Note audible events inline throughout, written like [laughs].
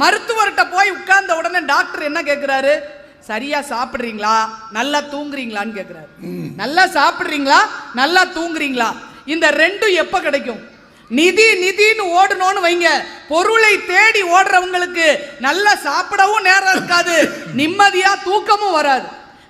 மருத்துவர்கிட்ட போய் உட்கார்ந்த உடனே டாக்டர் என்ன கேக்குறாரு? சரியா சாப்பிடுறீங்களா? நல்லா தூங்குறீங்களான்னு கேக்குறாரு. நல்லா சாப்பிடுறீங்களா? நல்லா தூங்குறீங்களா? இந்த ரெண்டும் எப்ப கிடைக்கும்? நிதி நிதின்னு ஓடணும்னு வைங்க. பொருளை தேடி ஓடுறவங்களுக்கு நல்லா சாப்பிடவும் நேரம் இருக்காது. நிம்மதியா தூக்கமும் வராது.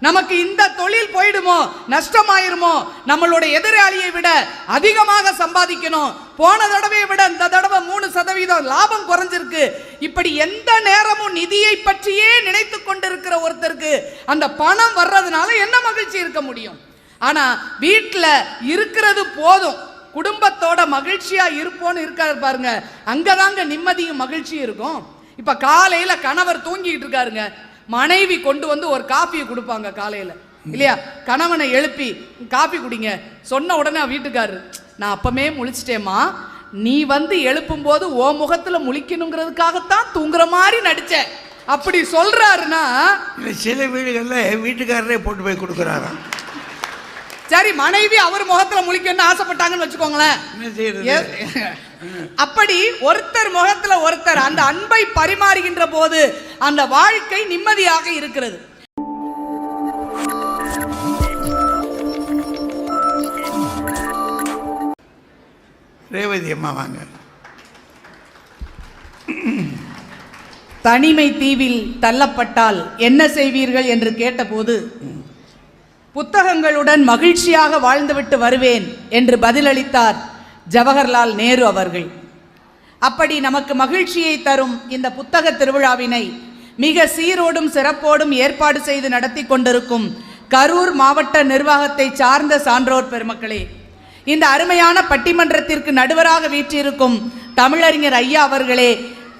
நமக்கு இந்த தொழில் போயிடுமோ நஷ்டமாயிருமோ நம்மளுடைய எதிராளியை விட அதிகமாக சம்பாதிக்கணும். போன தடவையை விட இந்த தடவை மூணு சதவீதம் லாபம் குறைஞ்சிருக்கு. இப்படி எந்த நேரமும் நிதியை பற்றியே நினைத்து கொண்டிருக்கிற ஒருத்தருக்கு அந்த பணம் வர்றதுனால என்ன மகிழ்ச்சி இருக்க முடியும்? ஆனா வீட்டில் இருக்கிறது போதும். குடும்பத்தோட மகிழ்ச்சியா இருப்போம்னு இருக்காரு பாருங்க. அங்கதாங்க நிம்மதியும் மகிழ்ச்சியும் இருக்கும். இப்ப காலையில கணவர் தூங்கிட்டு இருக்காருங்க. மனைவி கொண்டு வந்து ஒரு காஃபியை கொடுப்பாங்க காலையில. இல்லையா? கணவனை எழுப்பி காஃபி குடிங்க. சொன்ன உடனே வீட்டுக்காரரு நான் அப்பமே முழிச்சிட்டேம்மா. நீ வந்து எழுப்பும் போது ஓ முகத்துல முழிக்கணுங்கிறதுக்காகத்தான் தூங்குற மாதிரி நடிச்ச. அப்படி சொல்றாருன்னா சில வீடுகளில் வீட்டுக்காரரே போட்டு போய் கொடுக்குறாராம். சரி மனைவி அவர் முகத்துல முழிக்கணும்னு ஆசைப்பட்டாங்கன்னு வச்சுக்கோங்களேன். அப்படி ஒருத்தர் முகத்துல ஒருத்தர் அந்த அன்பை பரிமாறுகின்ற போது அந்த வாழ்க்கை நிம்மதியாக இருக்கிறது. ரேவதி அம்மா வாங்க. தனிமை தீவில் தள்ளப்பட்டால் என்ன செய்வீர்கள் என்று கேட்டபோது புத்தகங்களுடன் மகிழ்ச்சியாக வாழ்ந்துவிட்டு வருவேன் என்று பதிலளித்தார் ஜவஹர்லால் நேரு அவர்கள். அப்படி நமக்கு மகிழ்ச்சியை தரும் இந்த புத்தக திருவிழாவினை மிக சீரோடும் சிறப்போடும் ஏற்பாடு செய்து நடத்தி கொண்டிருக்கும் கரூர் மாவட்ட நிர்வாகத்தை சார்ந்த சான்றோர் பெருமக்களே இந்த அருமையான பட்டிமன்றத்திற்கு நடுவராக வீற்றிருக்கும் தமிழறிஞர் ஐயா அவர்களே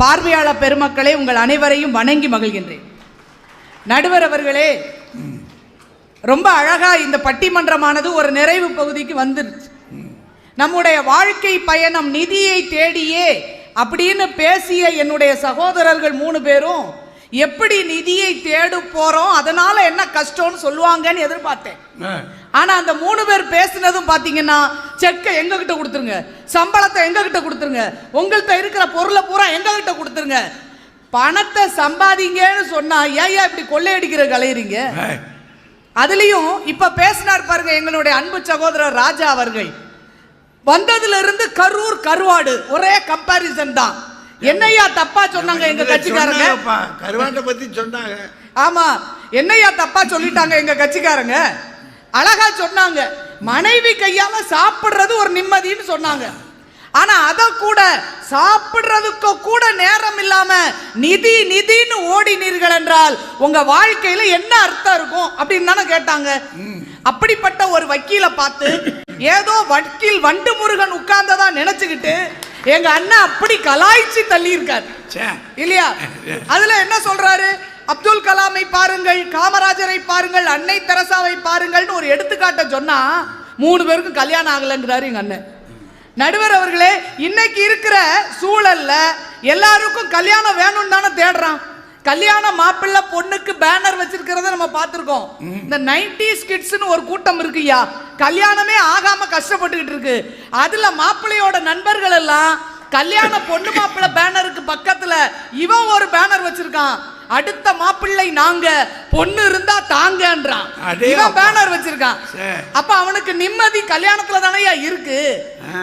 பார்வையாளர் பெருமக்களே உங்கள் அனைவரையும் வணங்கி மகிழ்கின்றேன். நடுவர் அவர்களே ரொம்ப அழகா இந்த பட்டிமன்றமானது ஒரு நிறைவு பகுதிக்கு வந்துருச்சு. நம்முடைய வாழ்க்கை பயணம் நிதியை தேடியே அப்படின்னு பேசிய என்னுடைய சகோதரர்கள் மூணு பேரும் எப்படி நிதியை தேடு போறோம்? அதனால என்ன கஷ்டம்னு சொல்லுவாங்கன்னு எதிர்பார்த்தேன். ஆனா அந்த மூணு பேர் பேசினதும் பாத்தீங்கன்னா செக்கை எங்க கிட்ட கொடுத்துருங்க சம்பளத்தை எங்க கிட்ட கொடுத்துருங்க உங்கள்கிட்ட இருக்கிற பொருளை பூரா எங்க கிட்ட கொடுத்துருங்க. பணத்தை சம்பாதிங்கன்னு சொன்னா ஏன் இப்படி கொள்ளையடிக்கிற கலையறீங்க? அதுலயும் இப்ப பேசினார் பாருங்க எங்களுடைய அன்பு சகோதரர் ராஜா அவர்கள். வந்ததுல இருந்து கரூர் கருவாடு. ஒரே கம்பாரிசன் தான். என்னையா தப்பா சொன்னாங்க எங்க கட்சிக்காரங்க? கருவாட்டை பத்தி சொன்னாங்க. ஆமா. என்னையா தப்பா சொல்லிட்டாங்க எங்க கட்சிக்காரங்க? அழகா சொன்னாங்க. மனைவி கையால சாப்பிடுறது ஒரு நிம்மதின்னு சொன்னாங்க. ஆனா அத கூட சாப்பிடுறதுக்கு கூட நேரம் இல்லாம நிதி நிதின்னு ஓடினீர்கள் என்றால் உங்க வாழ்க்கையில என்ன அர்த்தம் இருக்கும் அப்படின்னு தானே கேட்டாங்க. அப்படிப்பட்ட ஒரு வக்கீலை பார்த்து ஏதோ வக்கீல் வண்டு முருகன் உட்கார்ந்ததா நினைச்சுக்கிட்டு எங்க அண்ணன் அப்படி கலாய்ச்சி தள்ளி இருக்காரு இல்லையா? அதுல என்ன சொல்றாரு? அப்துல் கலாமை பாருங்கள் காமராஜரை பாருங்கள் அன்னை தெரசாவை பாருங்கள்னு ஒரு எடுத்துக்காட்ட சொன்னா மூணு பேருக்கும் கல்யாணம் ஆகலைங்கிறாரு எங்க அண்ணன். நடுவர் அவர்களே இன்னைக்கு இருக்கிற சூழல்ல எல்லாருக்கும் கல்யாணம் வேணும்னு தானே தேடுறான். கல்யாண மாப்பிள்ளை பொண்ணுக்கு பேனர் வச்சிருக்கிறத நம்ம பார்த்திருக்கோம். இந்த நைன்டிஸ் கிட்ஸ்னு ஒரு கூட்டம் இருக்குய்யா கல்யாணமே ஆகாம கஷ்டப்பட்டுக்கிட்டு இருக்கு. அதுல மாப்பிள்ளையோட நண்பர்கள் எல்லாம் கல்யாண பொண்ணு மாப்பிள்ளை பேனருக்கு பக்கத்துல இவன் ஒரு பேனர் வச்சிருக்கான். அடுத்த மாப்பிள்ளை நாங்க பொண்ணு இருந்தா தாங்கன்றான். இவன். பேனர் வச்சிருக்கான். அப்ப அவனுக்கு நிம்மதி கல்யாணத்துல தானேயா இருக்கு.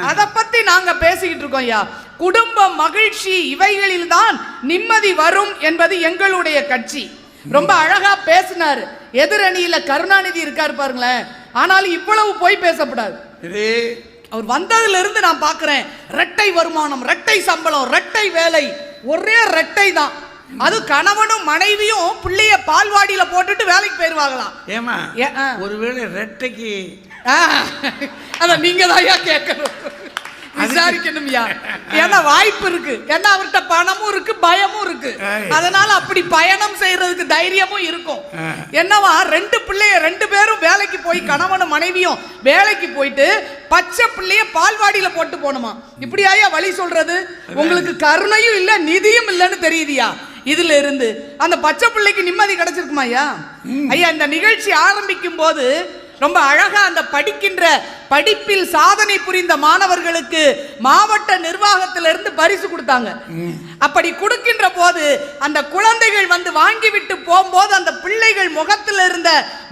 அத பத்தி நாங்க பேசிக்கிட்டு இருக்கோம் ஐயா. குடும்ப மகிழ்ச்சி இவைகளில் தான் நிம்மதி வரும் என்பது எங்களுடைய கட்சி. ரொம்ப அழகா பேசினாரு. எதிரணியில கருணாநிதி இருக்காரு பாருங்களேன். ஆனாலும் இவ்வளவு போய் பேசக்கூடாது இது அவர் வந்ததுல இருந்து நான் பார்க்கிறேன் ரெட்டை வருமானம் ரெட்டை சம்பளம் ரெட்டை வேலை ஒரே ரெட்டை தான். அது கணவனும் மனைவியும் பிள்ளைய பால்வாடியில போட்டுட்டு வேலைக்கு போயிருவாங்களாம் ஏமா. ஒருவேளை ரெட்டைக்கு ஆ, அத நீங்க தான் கேட்கணும் விசாரிக்கணும் [laughs] ஏன்னா வாய்ப்பு இருக்கு. ஏன்னா அவர்கிட்ட பணமும் இருக்கு பயமும் இருக்கு. அதனால அப்படி பயணம் செய்யறதுக்கு தைரியமும் இருக்கும். என்னவா ரெண்டு பிள்ளைய ரெண்டு பேரும் வேலைக்கு போய் கணவனும் மனைவியும் வேலைக்கு போயிட்டு பச்சை பிள்ளைய பால்வாடியில போட்டு போகணுமா? இப்படியாயா வழி சொல்றது? உங்களுக்கு கருணையும் இல்ல நிதியும் இல்லைன்னு தெரியுதியா? இதுல இருந்து அந்த பச்சை பிள்ளைக்கு நிம்மதி கிடைச்சிருக்குமா ஐயா ஐயா இந்த நிகழ்ச்சி ஆரம்பிக்கும் போது ரொம்ப அழகா அந்த படிக்கின்ற படிப்பில் சாதனை புரிந்த மாணவர்களுக்கு மாவட்ட நிர்வாகத்திலிருந்து பரிசு கொடுத்தாங்க. அப்படி கொடுக்கின்ற போது அந்த குழந்தைகள் வந்து வாங்கிவிட்டு போகும்போது அந்த பிள்ளைகள் முகத்தில் இருந்த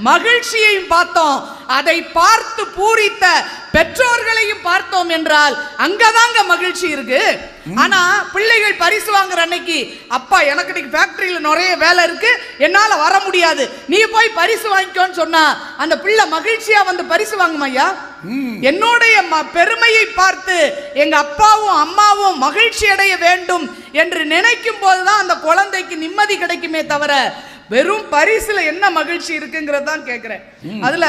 மகிழ்ச்சியையும் பார்த்தோம். அதை பார்த்து பூரித்த பெற்றோர்களையும் பார்த்தோம் என்றால் அங்கதாங்க மகிழ்ச்சி இருக்கு. ஆனா பிள்ளைகள் பரிசு வாங்குற அன்னைக்கு அப்பா எனக்கு இன்னைக்கு ஃபேக்டரியில நிறைய வேலை இருக்கு என்னால வர முடியாது. நீ போய் பரிசு வாங்கிக்கோன்னு சொன்னா அந்த பிள்ளை மகிழ்ச்சியா வந்து பரிசு வாங்குமையா என்னுடைய பெருமையை பார்த்து எங்க அப்பாவும் அம்மாவும் மகிழ்ச்சி அடைய வேண்டும் என்று நினைக்கும் போதுதான் அந்த குழந்தைக்கு நிம்மதி கிடைக்குமே தவிர வெறும் பரிசுல என்ன மகிழ்ச்சி இருக்குங்கிறது தான் கேட்கிறேன் அதுல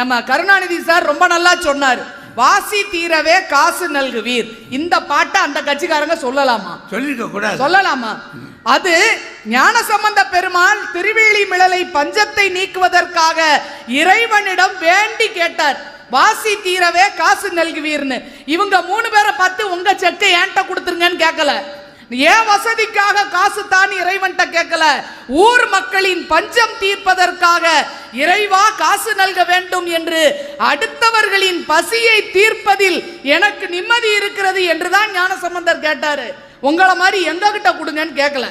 நம்ம கருணாநிதி சார் ரொம்ப நல்லா சொன்னார். வாசி தீரவே காசு நல்குவீர். இந்த பாட்டை அந்த கட்சிக்காரங்க சொல்லலாமா? சொல்லிருக்க கூடாது. சொல்லலாமா? அது ஞானசம்பந்த பெருமாள் திருவேலி மிளலை பஞ்சத்தை நீக்குவதற்காக இறைவனிடம் வேண்டி கேட்டார். வாசி தீரவே காசு நல்குவீர்னு. இவங்க மூணு பேரை பார்த்து உங்க செக்கை ஏன்ட்ட கொடுத்துருங்கன்னு கேட்கல ஏன் வசதிக்காக காசு தான் இறைவன்ட்ட கேட்கல? ஊர் மக்களின் பஞ்சம் தீர்ப்பதற்காக இறைவா காசு நல்க வேண்டும் என்று அடுத்தவர்களின் பசியை தீர்ப்பதில் எனக்கு நிம்மதி இருக்கிறது என்றுதான் ஞானசம்பந்தர் கேட்டாரு. உங்களை மாதிரி எங்க கிட்ட கொடுங்கன்னு கேட்கல.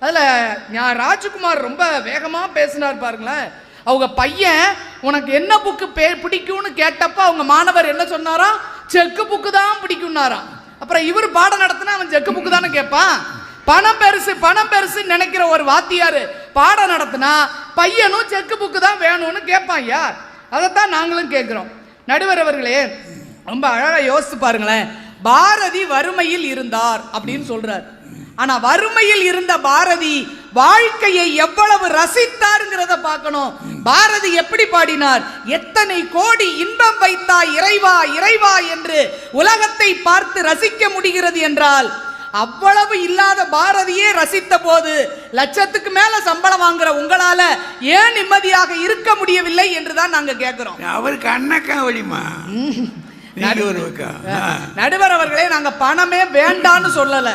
அதுல நான் ராஜ்குமார் ரொம்ப வேகமா பேசினார் பாருங்களேன். அவங்க பையன் உனக்கு என்ன புக்கு பே பிடிக்கும்னு கேட்டப்ப அவங்க மாணவர் என்ன சொன்னாராம் செக்கு புக்கு தான் பிடிக்கும்னாராம். அப்புறம் இவர் பாடம் நடத்தினா அவன் செக்கு புக்கு தானே கேட்பான்? பணம் பெருசு பணம் பெருசுன்னு நினைக்கிற ஒரு வாத்தியார் பாடம் நடத்தினா பையனும் செக்கு புக்கு தான் வேணும்னு கேட்பான் ஐயா அதைத்தான் நாங்களும் கேட்குறோம். நடுவர் அவர்களே ரொம்ப அழகாக யோசித்து பாருங்களேன். பாரதி வறுமையில் இருந்தார் அப்படின்னு சொல்றார். ஆனால் வறுமையில் இருந்த பாரதி வாழ்க்கையை எவ்வளவு ரசித்தாருங்கிறத பார்க்கணும். பாரதி எப்படி பாடினார்? எத்தனை கோடி இன்பம் வைத்தாய் இறைவா இறைவா என்று உலகத்தை பார்த்து ரசிக்க முடிகிறது என்றால் அவ்வளவு இல்லாத பாரதியே ரசித்த போது லட்சத்துக்கு மேல சம்பளம் வாங்குற உங்களால ஏன் நிம்மதியாக இருக்க முடியவில்லை என்றுதான் நாங்க கேட்கிறோம் அவருக்கு அண்ணக்கா வழிமா நடுவர் அவர்களே நாங்க பணமே வேண்டான்னு சொல்லல.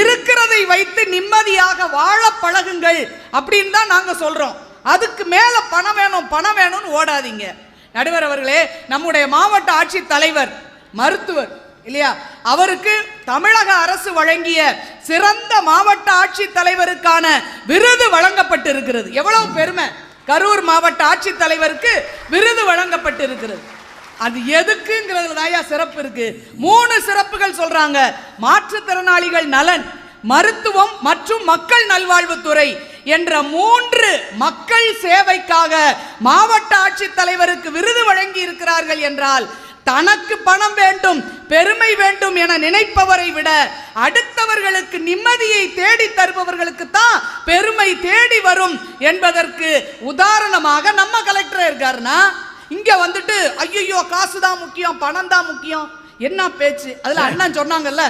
இருக்கிறதை வைத்து நிம்மதியாக வாழ பழகுங்கள் அப்படின்னு தான் நாங்க சொல்றோம். அதுக்கு மேல பணம் வேணும் பணம் வேணும்னு ஓடாதீங்க. நடுவர் அவர்களே நம்முடைய மாவட்ட ஆட்சித் தலைவர் மருத்துவர் இல்லையா? அவருக்கு தமிழக அரசு வழங்கிய சிறந்த மாவட்ட ஆட்சித் தலைவருக்கான விருது வழங்கப்பட்டு இருக்கிறது எவ்வளவு பெருமை. கரூர் மாவட்ட ஆட்சித் தலைவருக்கு விருது வழங்கப்பட்டு இருக்கிறது அது எதுக்குங்கிறதுல தாயா சிறப்பு இருக்கு. மூணு சிறப்புகள் சொல்றாங்க. மாற்றுத்திறனாளிகள் நலன் மருத்துவம் மற்றும் மக்கள் நல்வாழ்வுத்துறை என்ற மூன்று மக்கள் சேவைக்காக மாவட்ட ஆட்சித்தலைவருக்கு விருது வழங்கி இருக்கிறார்கள் என்றால் தனக்கு பணம் வேண்டும் பெருமை வேண்டும் என நினைப்பவரை விட அடுத்தவர்களுக்கு நிம்மதியை தேடி தருபவர்களுக்கு தான் பெருமை தேடி வரும் என்பதற்கு உதாரணமாக நம்ம கலெக்டர் இருக்காருன்னா இங்க வந்துட்டு ஐயோ காசு தான் முக்கியம் பணம் தான் முக்கியம். என்ன பேச்சு? அதுல அண்ணன் சொன்னாங்கல்ல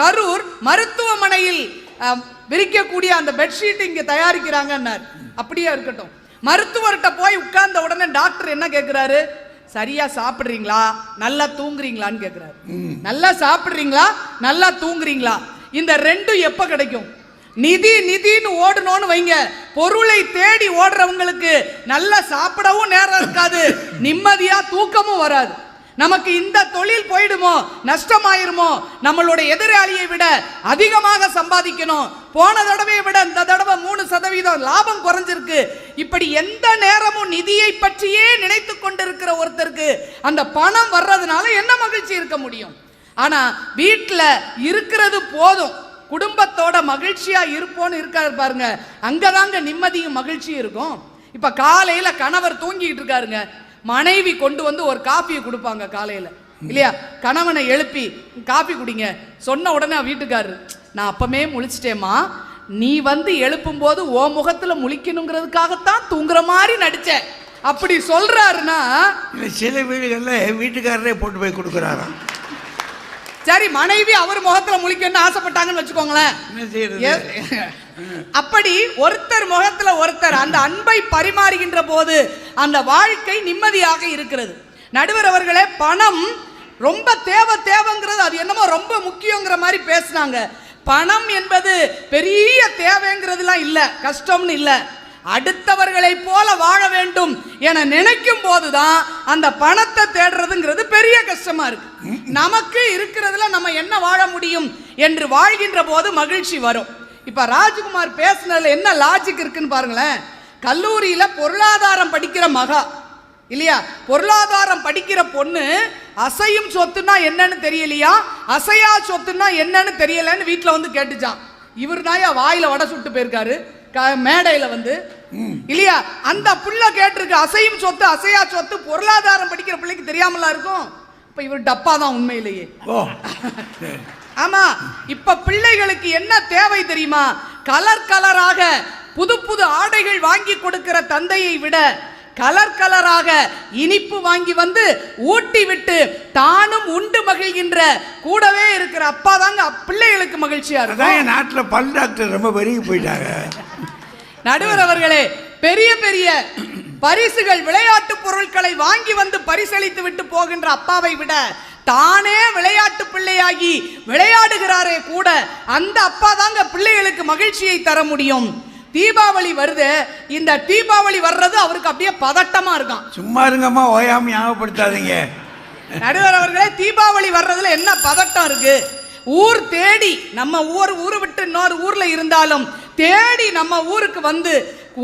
கரூர் மருத்துவமனையில் விரிக்கக்கூடிய அந்த பெட்ஷீட் இங்க தயாரிக்கிறாங்கன்னார். அப்படியே இருக்கட்டும். மருத்துவர்கிட்ட போய் உட்கார்ந்த உடனே டாக்டர் என்ன கேட்கிறாரு சரியா சாப்பிடுறீங்களா? நல்லா தூங்குறீங்களான்னு கேட்கிறாரு நல்லா சாப்பிடுறீங்களா? நல்லா தூங்குறீங்களா? இந்த ரெண்டும் எப்ப கிடைக்கும்? நிதி நிதின்னு ஓடணும்னு வைங்க. பொருளை தேடி ஓடுறவங்களுக்கு நல்லா சாப்பிடவும் நேரம் இருக்காது. நிம்மதியா தூக்கமும் வராது. நமக்கு இந்த தொழில் போயிடுமோ நஷ்டமாயிருமோ நம்மளுடைய எதிராளியை விட அதிகமாக சம்பாதிக்கணும். போன தடவையை விட இந்த தடவை மூணு சதவீதம் லாபம் குறைஞ்சிருக்கு. இப்படி எந்த நேரமும் நிதியை பற்றியே நினைத்து கொண்டிருக்கிற ஒருத்தருக்கு அந்த பணம் வர்றதுனால என்ன மகிழ்ச்சி இருக்க முடியும்? ஆனா வீட்டில் இருக்கிறது போதும். குடும்பத்தோட மகிழ்ச்சியா இருப்போன்னு இருக்காரு பாருங்க. அங்கதாங்க நிம்மதியும் மகிழ்ச்சியும் இருக்கும். இப்ப காலையில கணவர் தூங்கிட்டு இருக்காருங்க. மனைவி கொண்டு வந்து ஒரு காப்பியை கொடுப்பாங்க காலையில. இல்லையா? கணவனை எழுப்பி காப்பி குடிங்க. சொன்ன உடனே வீட்டுக்காரரு நான் அப்பமே முழிச்சிட்டேம்மா. நீ வந்து எழுப்பும் போது ஓ முகத்துல முழிக்கணுங்கிறதுக்காகத்தான் தூங்குற மாதிரி நடிச்ச. அப்படி சொல்றாருன்னா சில வீடுகளில் வீட்டுக்காரரே போட்டு போய் கொடுக்குறாராம். சரி மனைவி அவர் முகத்துல முழிக்கணும்னு ஆசைப்பட்டாங்கன்னு வச்சுக்கோங்களேன். அப்படி ஒருத்தர் முகத்துல ஒருத்தர் அந்த அன்பை பரிமாறுகின்ற போது அந்த வாழ்க்கை நிம்மதியாக இருக்கிறது. நடுவர் அவர்களே பணம் ரொம்ப தேவை தேவைங்கிறது அது என்னமோ ரொம்ப முக்கியங்கிற மாதிரி பேசுனாங்க. பணம் என்பது பெரிய தேவைங்கிறதுலாம் இல்ல கஷ்டம்னு இல்ல. அடுத்தவர்களைப் போல வாழ வேண்டும் என நினைக்கும் போதுதான் அந்த பணத்தை தேடுறதுங்கிறது பெரிய கஷ்டமா இருக்கு. நமக்கு இருக்கிறதுல நம்ம என்ன வாழ முடியும் என்று வாழ்கின்ற போது மகிழ்ச்சி வரும். இப்ப ராஜ்குமார் பேசுனதுல என்ன லாஜிக் இருக்குன்னு பாருங்களேன். கல்லூரியில பொருளாதாரம் படிக்கிற மகா இல்லையா? பொருளாதாரம் படிக்கிற பொண்ணு அசையும் சொத்துனா என்னன்னு தெரியலையா? அசையா சொத்துனா என்னன்னு தெரியலன்னு வீட்டில் வந்து கேட்டுச்சான் இவர் தாயா வாயில வடை சுட்டு போயிருக்காரு. க- வந்து இல்லையா? அந்த புள்ள கேட்டிருக்கு அசையும் சொத்து அசையா சொத்து பொருளாதாரம் படிக்கிற பிள்ளைக்கு தெரியாமலா இருக்கும்? இப்ப இவர் டப்பா தான் உண்மையிலேயே ஆமா. இப்ப பிள்ளைகளுக்கு என்ன தேவை தெரியுமா? கலர் கலராக புது புது ஆடைகள் வாங்கி கொடுக்கிற தந்தையை விட கலர் கலராக இனிப்பு வாங்கி வந்து ஊட்டி விட்டு தானும் உண்டு மகிழ்கின்ற கூடவே இருக்கிற அப்பா தாங்க பிள்ளைகளுக்கு மகிழ்ச்சியா இருக்கும். என் நாட்டில் பல் டாக்டர் ரொம்ப பெருகி போயிட்டாங்க. நடுவர் அவர்களே பெரிய பெரிய பரிசுகள் விளையாட்டு பொருட்களை வாங்கி வந்து பரிசளித்து விட்டு போகின்ற அப்பாவை விட தானே விளையாட்டு பிள்ளையாகி விளையாடுகிறாரே கூட அந்த அப்பா தாங்க பிள்ளைகளுக்கு மகிழ்ச்சியை தர முடியும். தீபாவளி வருது இந்த தீபாவளி வர்றது அவருக்கு அப்படியே பதட்டமா இருக்கான். சும்மா இருங்கம்மா ஓயாம ஞாபகப்படுத்தாதீங்க. நடுவர் அவர்களே தீபாவளி வர்றதுல என்ன பதட்டம் இருக்கு? ஊர் தேடி நம்ம ஊர் ஊரை விட்டு இன்னொரு ஊர்ல இருந்தாலும் தேடி நம்ம ஊருக்கு வந்து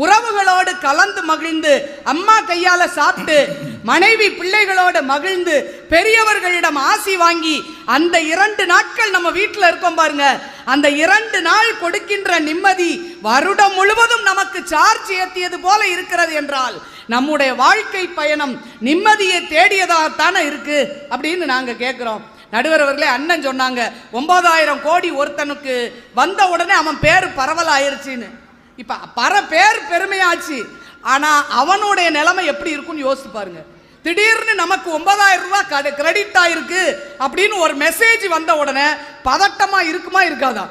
உறவுகளோடு கலந்து மகிழ்ந்து அம்மா கையால சாப்பிட்டு மனைவி பிள்ளைகளோடு மகிழ்ந்து பெரியவர்களிடம் ஆசி வாங்கி அந்த இரண்டு நாட்கள் நம்ம வீட்டில் இருக்கோம் பாருங்க. அந்த இரண்டு நாள் கொடுக்கின்ற நிம்மதி வருடம் முழுவதும் நமக்கு சார்ஜ் ஏற்றியது போல இருக்கிறது என்றால் நம்முடைய வாழ்க்கை பயணம் நிம்மதியை தேடியதாகத்தானே இருக்கு அப்படின்னு நாங்கள் கேட்குறோம் நடுவர் அவர்களே அண்ணன் சொன்னாங்க ஒன்பதாயிரம் கோடி ஒருத்தனுக்கு வந்த உடனே அவன் பேர் பரவலாயிருச்சுன்னு. இப்போ பர பேர் பெருமையாச்சு. ஆனால் அவனுடைய நிலைமை எப்படி இருக்கும்னு யோசிச்சு பாருங்க. திடீர்னு நமக்கு ஒன்பதாயிரம் ரூபாய் கிரெடிட் ஆயிருக்கு அப்படின்னு ஒரு மெசேஜ் வந்த உடனே பதட்டமாக இருக்குமா இருக்காதா?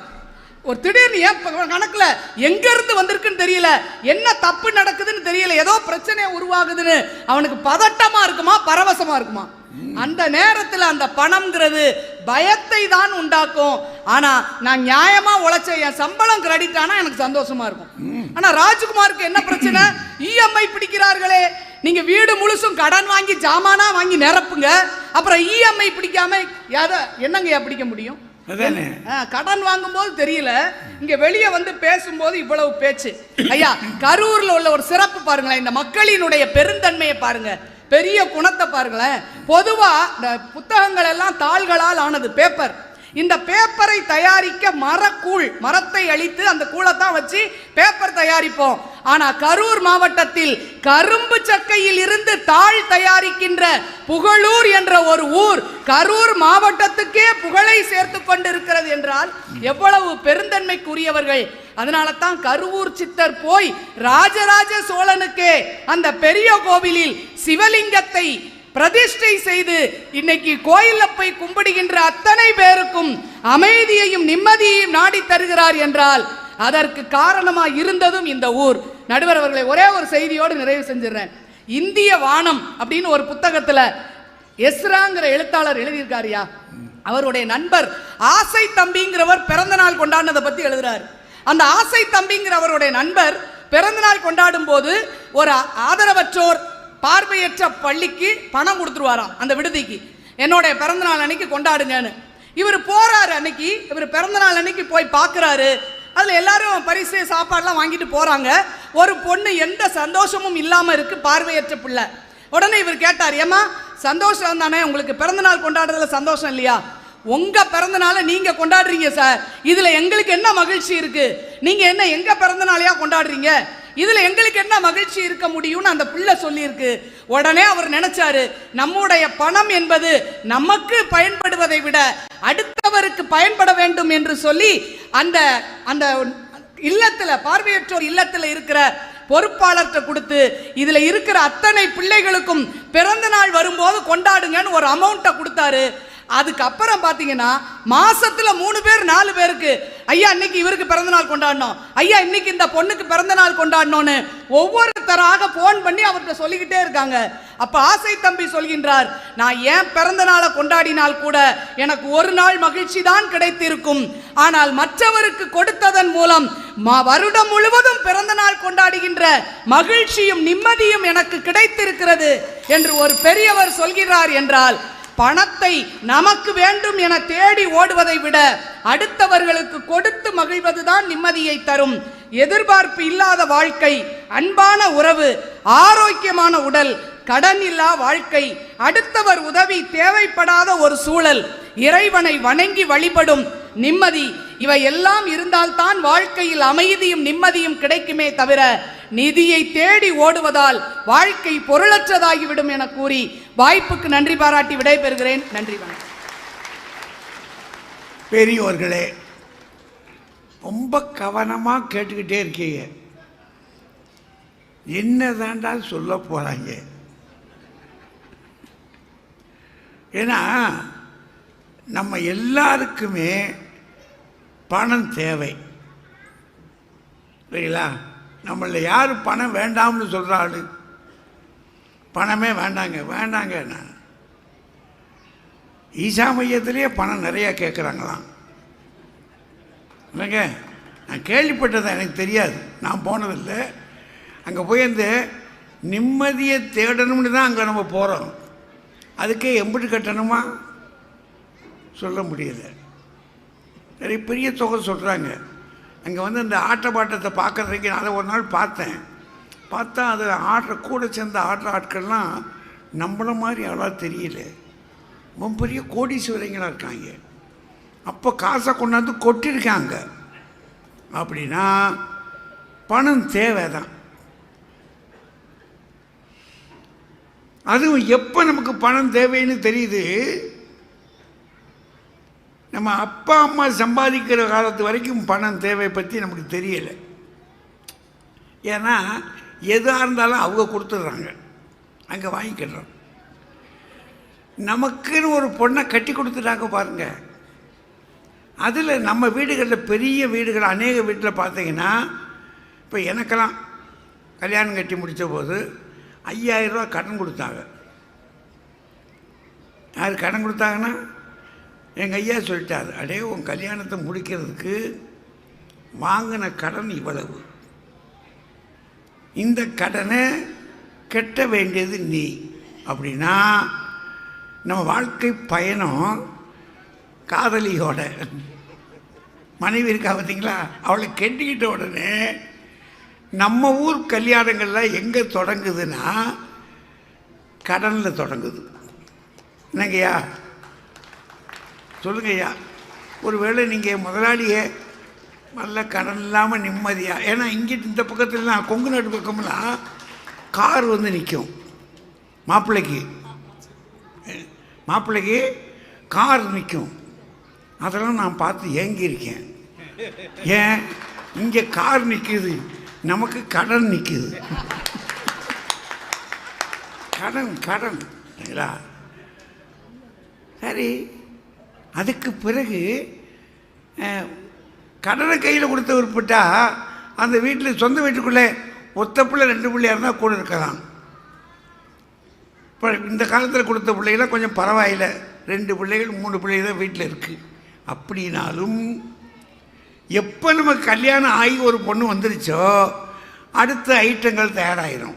ஒரு திடீர்னு ஏன் கணக்கில் எங்கேருந்து வந்திருக்குன்னு தெரியல? என்ன தப்பு நடக்குதுன்னு தெரியல. ஏதோ பிரச்சனை உருவாகுதுன்னு. அவனுக்கு பதட்டமா இருக்குமா? பரவசமா இருக்குமா? அந்த நேரத்தில் அந்த பணம்ங்கிறது பயத்தை தான் உண்டாக்கும். ஆனா நான் நியாயமா உழைச்ச என் சம்பளம் கிரெடிட் ஆனா எனக்கு சந்தோஷமா இருக்கும். ஆனா ராஜ்குமாருக்கு என்ன பிரச்சனை? இஎம்ஐ பிடிக்கிறார்களே. நீங்க வீடு முழுசும் கடன் வாங்கி ஜாமானா வாங்கி நிரப்புங்க. அப்புறம் இஎம்ஐ பிடிக்காம எதை என்னங்கய்யா பிடிக்க முடியும்? கடன் வாங்கும்போது தெரியல. இங்க வெளியே வந்து பேசும்போது இவ்வளவு பேச்சு. ஐயா கரூர்ல உள்ள ஒரு சிறப்பு பாருங்களேன். இந்த மக்களினுடைய பெருந்தன்மையை பாருங்க. பெரிய குணத்தை பாருங்களேன். பொதுவா இந்த புத்தகங்கள் எல்லாம் தாள்களால் ஆனது பேப்பர் இந்த பேப்பரை தயாரிக்க மரக்கூழ் மரத்தை அழித்து அந்த கூழைத்தான் வச்சு பேப்பர் தயாரிப்போம். ஆனா கரூர் மாவட்டத்தில் கரும்பு சக்கையில் இருந்து தாழ் தயாரிக்கின்ற புகழூர் என்ற ஒரு ஊர் கரூர் மாவட்டத்துக்கே புகழை சேர்த்து கொண்டிருக்கிறது என்றால் எவ்வளவு பெருந்தன்மைக்குரியவர்கள். அதனால தான் கருவூர் சித்தர் போய் ராஜராஜ சோழனுக்கே அந்த பெரிய கோவிலில் சிவலிங்கத்தை பிரதிஷ்டை செய்து இன்னைக்கு கோயில்ல போய் கும்பிடுகின்ற அத்தனை பேருக்கும் அமைதியையும் நிம்மதியையும் நாடி தருகிறார் என்றால் அதற்கு காரணமா இருந்ததும் இந்த ஊர். நடுவர் அவர்களை ஒரே ஒரு செய்தியோடு நிறைவு செஞ்சிடுறேன். இந்திய வானம் அப்படின்னு ஒரு புத்தகத்துல எஸ்ராங்கிற எழுத்தாளர் எழுதியிருக்காருயா அவருடைய நண்பர் ஆசை தம்பிங்கிறவர் பிறந்த நாள் கொண்டாடினதை பற்றி எழுதுறாரு. அந்த ஆசை தம்பிங்கிறவருடைய நண்பர் பிறந்த நாள் கொண்டாடும் போது ஒரு ஆதரவற்றோர் பார்வையற்ற பள்ளிக்கு பணம் கொடுத்துருவாராம் அந்த விடுதிக்கு. என்னுடைய பிறந்தநாள் அன்னைக்கு கொண்டாடுங்கன்னு. இவர் போறாரு அன்னைக்கு. இவர் பிறந்தநாள் அன்னைக்கு போய் பார்க்குறாரு. அதில் எல்லாரும் பரிசு சாப்பாடெலாம் வாங்கிட்டு போகிறாங்க ஒரு பொண்ணு எந்த சந்தோஷமும் இல்லாமல் இருக்குது பார்வையற்ற பிள்ளை. உடனே இவர் கேட்டார் ஏமா சந்தோஷம் தானே? உங்களுக்கு பிறந்தநாள் கொண்டாடுறதுல சந்தோஷம் இல்லையா? உங்கள் பிறந்தநாளை நீங்கள் கொண்டாடுறீங்க சார். இதில் எங்களுக்கு என்ன மகிழ்ச்சி இருக்குது நீங்கள் என்ன எங்கள் பிறந்தநாளையாக கொண்டாடுறீங்க? இதுல எங்களுக்கு என்ன மகிழ்ச்சி இருக்க முடியும்னு அந்த பிள்ளை சொல்லியிருக்கு. உடனே அவர் நினைச்சாரு நம்முடைய பணம் என்பது நமக்கு பயன்படுவதை விட அடுத்தவருக்கு பயன்பட வேண்டும் என்று சொல்லி அந்த அந்த இல்லத்தில் பார்வையற்றோர் இல்லத்தில் இருக்கிற பொறுப்பாளர்கிட்ட கொடுத்து இதில் இருக்கிற அத்தனை பிள்ளைகளுக்கும் பிறந்த நாள் வரும்போது கொண்டாடுங்கன்னு ஒரு அமௌண்ட்டை கொடுத்தாரு. அதுக்கப்புறம் பார்த்தீங்கன்னா மாசத்துல மூணு பேர் நாலு பேருக்கு ஐயா இன்னைக்கு இவருக்கு பிறந்த நாள் கொண்டாடணும். ஐயா இன்னைக்கு இந்த பொண்ணுக்கு பிறந்த நாள் கொண்டாடணும்னு ஒவ்வொருத்தராக ஃபோன் பண்ணி அவர்கிட்ட சொல்லிக்கிட்டே இருக்காங்க. அப்ப ஆசை தம்பி சொல்கின்றார் நான் ஏன் பிறந்த நாளை கொண்டாடினால் கூட எனக்கு ஒரு நாள் மகிழ்ச்சி தான் கிடைத்திருக்கும். ஆனால் மற்றவருக்கு கொடுத்ததன் மூலம் வருடம் முழுவதும் பிறந்த நாள் கொண்டாடுகின்ற மகிழ்ச்சியும் நிம்மதியும் எனக்கு கிடைத்திருக்கிறது என்று ஒரு பெரியவர் சொல்கிறார் என்றால் பணத்தை நமக்கு வேண்டும் என தேடி ஓடுவதை விட அடுத்தவர்களுக்கு கொடுத்து மகிழ்வதுதான் நிம்மதியை தரும். எதிர்பார்ப்பு இல்லாத வாழ்க்கை அன்பான உறவு ஆரோக்கியமான உடல் கடன் இல்லா வாழ்க்கை அடுத்தவர் உதவி தேவைப்படாத ஒரு சூழல் இறைவனை வணங்கி வழிபடும் நிம்மதி. இவை எல்லாம் இருந்தால்தான் வாழ்க்கையில் அமைதியும் நிம்மதியும் கிடைக்குமே தவிர நிதியை தேடி ஓடுவதால் வாழ்க்கை பொருளற்றதாகிவிடும் என கூறி வாய்ப்புக்கு நன்றி பாராட்டி விடைபெறுகிறேன். நன்றி வணக்கம். பெரியோர்களே ரொம்ப கவனமாக கேட்டுக்கிட்டே இருக்கீங்க. என்ன சொல்ல போகிறாங்க ஏன்னா நம்ம எல்லாருக்குமே பணம் தேவை. சரிங்களா நம்மள யார் பணம் வேண்டாம்னு சொல்கிறாள் பணமே வேண்டாங்க வேண்டாங்க நான் ஈசா மையத்திலேயே பணம் நிறையா கேட்குறாங்களாம் இல்லைங்க நான் கேள்விப்பட்டது எனக்கு தெரியாது. நான் போனதில்லை. அங்கே போய் அந்த நிம்மதியை தேடணும்னு தான் அங்கே நம்ம போகிறோம் அதுக்கே எம்பிட்டு கட்டணுமா? சொல்ல முடியலை. நிறைய பெரிய தொகை சொல்கிறாங்க அங்கே வந்து அந்த ஆட்ட பாட்டத்தை பார்க்குறதுக்கு நான் அதை ஒரு நாள் பார்த்தேன். பார்த்தா அது ஆடுற கூட சேர்ந்த ஆடுற ஆட்கள்லாம் நம்மள மாதிரி ஆளாக தெரியல. ரொம்ப பெரிய கோடீஸ்வரங்களாக இருக்காங்க. அப்போ காசை கொண்டாந்து கொட்டிருக்காங்க. அப்படின்னா பணம் தேவை தான் அதுவும் எப்போ நமக்கு பணம் தேவைன்னு தெரியுது? நம்ம அப்பா அம்மா சம்பாதிக்கிற காலத்து வரைக்கும் பணம் தேவை பற்றி நமக்கு தெரியலை. ஏன்னா எதாக இருந்தாலும் அவங்க கொடுத்துட்றாங்க. அங்கே வாங்கிக்கிடுறோம் நமக்குன்னு ஒரு பொண்ணை கட்டி கொடுத்துட்டாங்க பாருங்கள் அதில் நம்ம வீடுகளில் பெரிய வீடுகள் அநேக வீட்டில் பார்த்தீங்கன்னா இப்போ எனக்கெல்லாம் கல்யாணம் கட்டி முடித்த போது ஐயாயிரரூவா கடன் கொடுத்தாங்க. யார் கடன் கொடுத்தாங்கன்னா எங்கள் ஐயா சொல்லிட்டார் அடே உன் கல்யாணத்தை முடிக்கிறதுக்கு வாங்கின கடன் இவ்வளவு. இந்த கடனை கெட்ட வேண்டியது நீ. அப்படின்னா நம்ம வாழ்க்கை பயணம் காதலியோட. மனைவி இருக்கா பார்த்தீங்களா? அவளை கெட்டிக்கிட்ட உடனே நம்ம ஊர் கல்யாணங்கள்லாம் எங்கே தொடங்குதுன்னா கடனில் தொடங்குது. என்னங்கய்யா? சொல்லுங்கய்யா. ஒருவேளை நீங்கள் முதலாளியே நல்ல கடன் இல்லாமல் நிம்மதியாக ஏன்னா இங்கிட்டு இந்த பக்கத்துலலாம் கொங்கு நாட்டு பக்கம்லாம் கார் வந்து நிற்கும் மாப்பிள்ளைக்கு. மாப்பிள்ளைக்கு கார் நிற்கும் அதெல்லாம் நான் பார்த்து ஏங்கியிருக்கேன். ஏன்? இங்கே கார் நிற்குது நமக்கு கடன் நிற்குது கடன் கடன். சரிங்களா? சரி. அதுக்கு பிறகு கடனை கையில் கொடுத்து உருப்பிட்டா அந்த வீட்டில் சொந்த வீட்டுக்குள்ளே ஒத்த பிள்ளை ரெண்டு பிள்ளையாக இருந்தால் கூட இருக்கலாம். இப்போ இந்த காலத்தில் கொடுத்த பிள்ளைகளாம் கொஞ்சம் பரவாயில்லை. ரெண்டு பிள்ளைகள் மூணு பிள்ளைகள் தான் வீட்டில் இருக்குது அப்படின்னாலும் எப்போ நம்ம கல்யாணம் ஆகி ஒரு பொண்ணு வந்துருச்சோ அடுத்த ஐட்டங்கள் தயாராகிரும்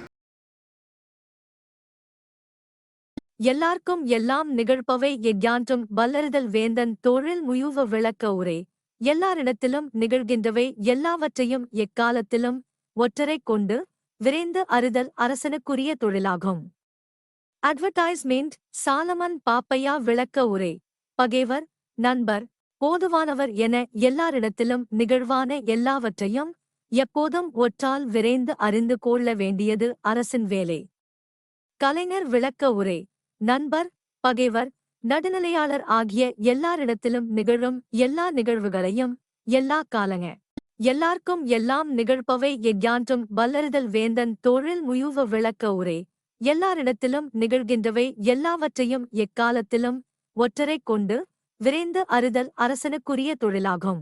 எல்லார்க்கும் எல்லாம் நிகழ்பவை எஞ்ஞான்றும் வல்லறுதல் வேந்தன் தொழில் முயுவ விளக்க உரை. எல்லாரிடத்திலும் நிகழ்கின்றவை எல்லாவற்றையும் எக்காலத்திலும் ஒற்றரைக் கொண்டு விரைந்து அறிதல் அரசனுக்குரிய தொழிலாகும். அட்வர்டைஸ்மெண்ட் சாலமன் பாப்பையா விளக்க உரை. பகைவர் நண்பர் போதுவானவர் என எல்லாரிடத்திலும் நிகழ்வான எல்லாவற்றையும் எப்போதும் ஒற்றால் விரைந்து அறிந்து கொள்ள வேண்டியது அரசின் வேலை. கலைஞர் விளக்க உரை. நண்பர் பகைவர் நடுநிலையாளர் ஆகிய எல்லாரிடத்திலும் நிகழும் எல்லா நிகழ்வுகளையும் எல்லா காலங்க. எல்லார்க்கும் எல்லாம் நிகழ்பவை எஞ்ஞான்றும் வல்லறுதல் வேந்தன் தொழில் முயுவ விளக்க உரை. எல்லாரிடத்திலும் நிகழ்கின்றவை எல்லாவற்றையும் எக்காலத்திலும் ஒற்றரைக் கொண்டு விரைந்து அறுதல் அரசனுக்குரிய தொழிலாகும்.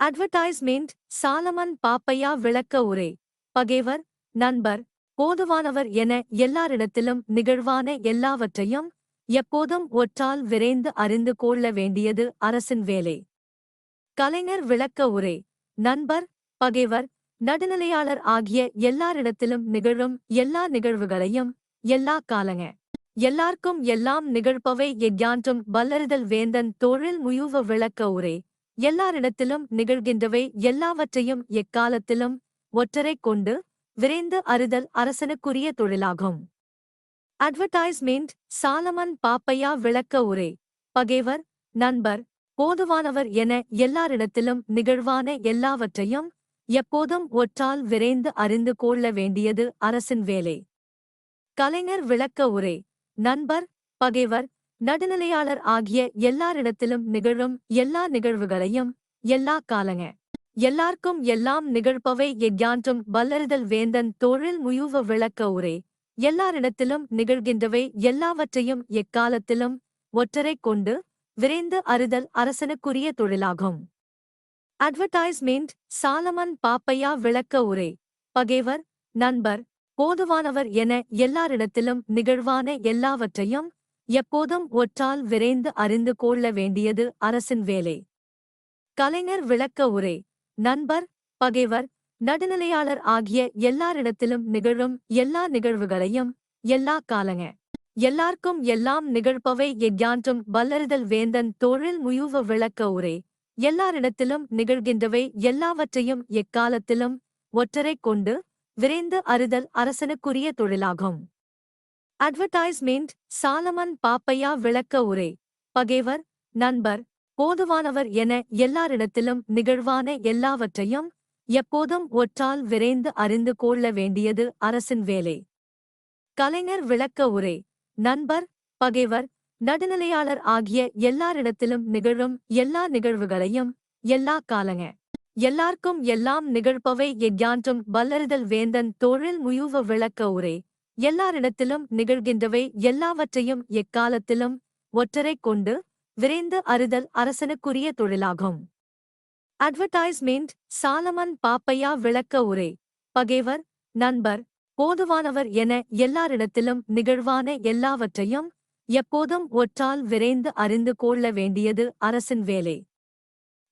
அட்வர்டைஸ்மெண்ட் சாலமன் பாப்பையா விளக்க உரை. பகைவர் நண்பர் போதுவானவர் என எல்லாரிடத்திலும் நிகழ்வான எல்லாவற்றையும் எப்போதும் ஒற்றால் விரைந்து அறிந்து கொள்ள வேண்டியது அரசின் வேலை. கலைஞர் விளக்க உரை. நண்பர் பகைவர் நடுநிலையாளர் ஆகிய எல்லாரிடத்திலும் நிகழும் எல்லா நிகழ்வுகளையும் எல்லா காலங்க. எல்லார்க்கும் எல்லாம் நிகழ்பவை எக்யான்றும் வல்லறிதல் வேந்தன் தொழில் முயுவ விளக்க உரே. எல்லாரிடத்திலும் நிகழ்கின்றவை எல்லாவற்றையும் எக்காலத்திலும் ஒற்றரைக் கொண்டு விரைந்து அறிதல் அரசனுக்குரிய தொழிலாகும். அட்வர்டைஸ்மெண்ட் சாலமன் பாப்பையா விளக்க உரை. பகைவர் நண்பர் போதுவானவர் என எல்லாரிடத்திலும் நிகழ்வான எல்லாவற்றையும் எப்போதும் ஒற்றால் விரைந்து அறிந்து கொள்ள வேண்டியது அரசின் வேலை. கலைஞர் விளக்க உரை. நண்பர் பகைவர் நடுநிலையாளர் ஆகிய எல்லாரிடத்திலும் நிகழும் எல்லா நிகழ்வுகளையும் எல்லா காலங்க. எல்லார்க்கும் எல்லாம் நிகழ்பவை எக்யான்றும் வல்லறிதல் வேந்தன் தொழில் முயுவ விளக்க உரே. எல்லாரிடத்திலும் நிகழ்கின்றவை எல்லாவற்றையும் எக்காலத்திலும் ஒற்றரைக் கொண்டு விரைந்து அறிதல் அரசனுக்குரிய தொழிலாகும். அட்வர்டைஸ்மெண்ட் சாலமன் பாப்பையா விளக்க உரை. பகைவர் நண்பர் போதுவானவர் என எல்லாரிடத்திலும் நிகழ்வான எல்லாவற்றையும் எப்போதும் ஒற்றால் விரைந்து அறிந்து கொள்ள வேண்டியது அரசின் வேலை. கலைஞர் விளக்க உரை. நண்பர் பகைவர் நடுநிலையாளர் ஆகிய எல்லாரிடத்திலும் நிகழும் எல்லா நிகழ்வுகளையும் எல்லா காலங்க. எல்லார்க்கும் எல்லாம் நிகழ்பவை எக்யான்றும் வல்லறுதல் வேந்தன் தொழில் முயுவ விளக்க உரை. எல்லாரிடத்திலும் நிகழ்கின்றவை எல்லாவற்றையும் எக்காலத்திலும் ஒற்றரைக் கொண்டு விரைந்து அறிதல் அரசனுக்குரிய தொழிலாகும். அட்வர்டைஸ்மெண்ட் சாலமன் பாப்பையா விளக்க உரை. பகைவர் நண்பர் போதுவானவர் என எல்லாரிடத்திலும் நிகழ்வான எல்லாவற்றையும் எப்போதும் ஒற்றால் விரைந்து அறிந்து கொள்ள வேண்டியது அரசின் வேலை. கலைஞர் விளக்க உரை. நண்பர் பகைவர் நடுநிலையாளர் ஆகிய எல்லாரிடத்திலும் நிகழும் எல்லா நிகழ்வுகளையும் எல்லா காலங்க. எல்லார்க்கும் எல்லாம் நிகழ்பவை எக்யான்றும் வல்லறிதல் வேந்தன் தொழில் முயுவ விளக்க உரை. எல்லாரிடத்திலும் நிகழ்கின்றவை எல்லாவற்றையும் எக்காலத்திலும் ஒற்றரைக் கொண்டு விரைந்து அறிதல் அரசனுக்குரிய தொழிலாகும். அட்வர்டைஸ்மெண்ட் சாலமன் பாப்பையா விளக்க உரை. பகைவர் நண்பர் போதுவானவர் என எல்லாரிடத்திலும் நிகழ்வான எல்லாவற்றையும் எப்போதும் ஒற்றால் விரைந்து அறிந்து கொள்ள வேண்டியது அரசின் வேலை.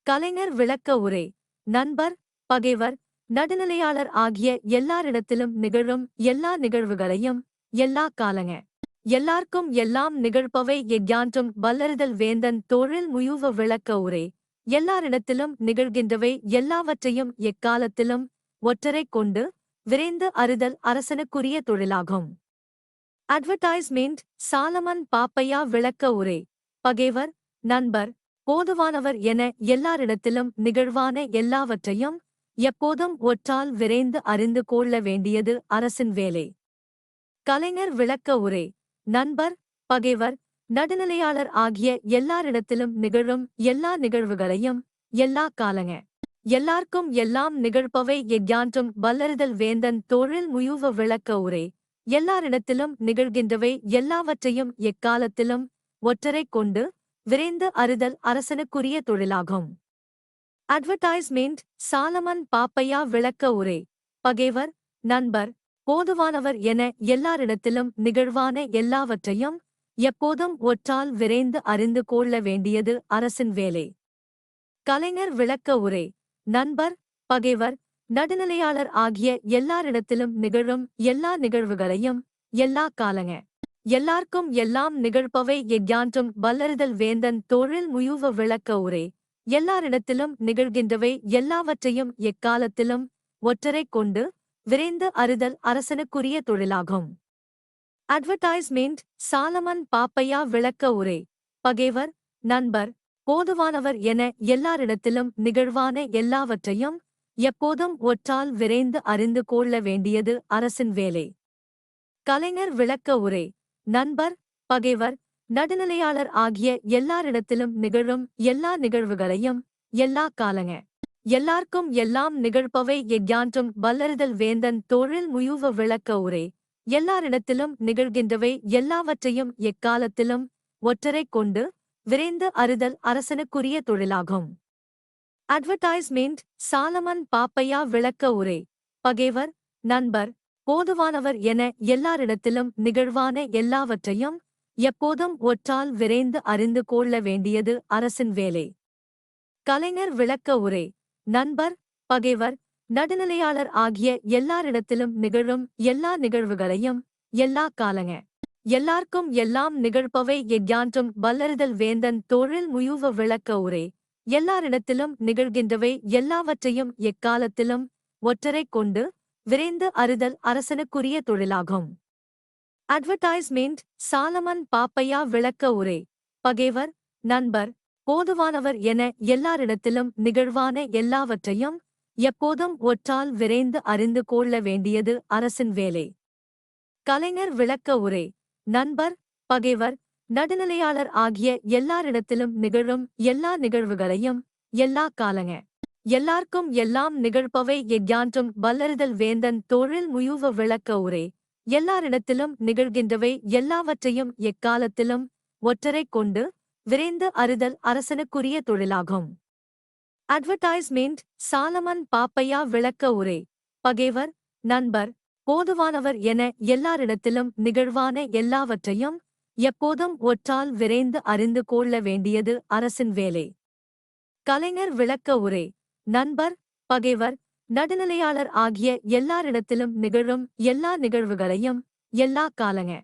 கலைஞர் விளக்க உரை. நண்பர் பகைவர் நடுநிலையாளர் ஆகிய எல்லாரிடத்திலும் நிகழும் எல்லா நிகழ்வுகளையும் எல்லா காலங்க. எல்லார்க்கும் எல்லாம் நிகழ்பவை எக்யான்றும் வல்லறிதல் வேந்தன் தொழில் முயுவ விளக்க உரை. எல்லாரிடத்திலும் நிகழ்கின்றவை எல்லாவற்றையும் எக்காலத்திலும் ஒற்றரைக் கொண்டு விரைந்து அறிதல் அரசனுக்குரிய தொழிலாகும். அட்வர்டைஸ்மெண்ட் சாலமன் பாப்பையா விளக்க உரை. பகைவர் நண்பர் போதுவானவர் என எல்லாரிடத்திலும் நிகழ்வான எல்லாவற்றையும் எப்போதும் ஒற்றால் விரைந்து அறிந்து கொள்ள வேண்டியது அரசின் வேலை. கலைஞர் விளக்க உரை. நண்பர் பகைவர் நடுநிலையாளர் ஆகிய எல்லாரிடத்திலும் நிகழும் எல்லா நிகழ்வுகளையும் எல்லா காலங்க. எல்லார்க்கும் எல்லாம் நிகழ்பவை எக்யான்றும் வல்லறுதல் வேந்தன் தொழில் முயுவ விளக்க உரை. எல்லாரிடத்திலும் நிகழ்கின்றவை எல்லாவற்றையும் எக்காலத்திலும் ஒற்றரைக் கொண்டு விரைந்து அறிதல் அரசனுக்குரிய தொழிலாகும். அட்வர்டைஸ்மெண்ட் சாலமன் பாப்பையா விளக்க உரை. பகைவர் நண்பர் போதுவானவர் என எல்லாரிடத்திலும் நிகழ்வான எல்லாவற்றையும் எப்போதும் ஒற்றால் விரைந்து அறிந்து கொள்ள வேண்டியது அரசின் வேலை. கலைஞர் விளக்க உரை. நண்பர் பகைவர் நடுநிலையாளர் ஆகிய எல்லாரிடத்திலும் நிகழும் எல்லா நிகழ்வுகளையும் எல்லா காலங்க. எல்லார்க்கும் எல்லாம் நிகழ்பவை எக்யான்றும் வல்லறிதல் வேந்தன் தொழில் முயுவ விளக்க உரை. எல்லாரிடத்திலும் நிகழ்கின்றவை எல்லாவற்றையும் எக்காலத்திலும் ஒற்றரைக் கொண்டு விரைந்து அறிதல் அரசனுக்குரிய தொழிலாகும். அட்வர்டைஸ்மெண்ட் சாலமன் பாப்பையா விளக்க உரை. பகைவர் நண்பர் போதுவானவர் என எல்லாரிடத்திலும் நிகழ்வான எல்லாவற்றையும் எப்போதும் ஒற்றால் விரைந்து அறிந்து கொள்ள வேண்டியது அரசின் வேலை. கலைஞர் விளக்க உரை. நண்பர் பகைவர் நடுநிலையாளர் ஆகிய எல்லாரிடத்திலும் நிகழும் எல்லா நிகழ்வுகளையும் எல்லா காலங்க. எல்லார்க்கும் எல்லாம் நிகழ்பவை எக்யான்றும் வல்லறிதல் வேந்தன் தொழில் முயுவ விளக்க உரை. எல்லாரிடத்திலும் நிகழ்கின்றவை எல்லாவற்றையும் எக்காலத்திலும் ஒற்றரைக் கொண்டு விரைந்து அறிதல் அரசனுக்குரிய தொழிலாகும். அட்வர்டைஸ்மெண்ட் சாலமன் பாப்பையா விளக்க உரை. பகைவர் நண்பர் போதுவானவர் என எல்லாரிடத்திலும் நிகழ்வான எல்லாவற்றையும் எப்போதும் ஒற்றால் விரைந்து அறிந்து கொள்ள வேண்டியது அரசின் வேலை. கலைஞர் விளக்க உரை. நண்பர் பகைவர் நடுநிலையாளர் ஆகிய எல்லாரிடத்திலும் நிகழும் எல்லா நிகழ்வுகளையும் எல்லா காலங்க. எல்லார்க்கும் எல்லாம் நிகழ்பவை எக்யான்றும் வல்லறுதல் வேந்தன் தொழில் முயுவ விளக்க உரே. எல்லாரிடத்திலும் நிகழ்கின்றவை எல்லாவற்றையும் எக்காலத்திலும் ஒற்றரைக் கொண்டு விரைந்து அறுதல் அரசனுக்குரிய தொழிலாகும். அட்வர்டைஸ்மெண்ட் சாலமன் பாப்பையா விளக்க உரை. பகைவர் நண்பர் போதுவானவர் என எல்லாரிடத்திலும் நிகழ்வான எல்லாவற்றையும் எப்போதும் ஒற்றால் விரைந்து அறிந்து கொள்ள வேண்டியது அரசின் வேலை. கலைஞர் விளக்க உரை. நண்பர் பகைவர் நடுநிலையாளர் ஆகிய எல்லாரிடத்திலும் நிகழும் எல்லா நிகழ்வுகளையும் எல்லா காலங்க. எல்லார்க்கும் எல்லாம் நிகழ்பவை எக்யான்றும் வல்லறிதல் வேந்தன் தொழில் முயுவ விளக்க உரை. எல்லாரிடத்திலும் நிகழ்கின்றவை எல்லாவற்றையும் எக்காலத்திலும் ஒற்றரைக் கொண்டு விரைந்து அறிதல் அரசனுக்குரிய தொழிலாகும். அட்வர்டைஸ்மெண்ட் சாலமன் பாப்பையா விளக்க உரை. பகைவர் நண்பர் போதுவானவர் என எல்லாரிடத்திலும் நிகழ்வான எல்லாவற்றையும் எப்போதும் ஒற்றால் விரைந்து அறிந்து கொள்ள வேண்டியது அரசின் வேலை. கலைஞர் விளக்க உரை. நண்பர் பகைவர் நடுநிலையாளர் ஆகிய எல்லாரிடத்திலும் நிகழும் எல்லா நிகழ்வுகளையும் எல்லா காலங்க.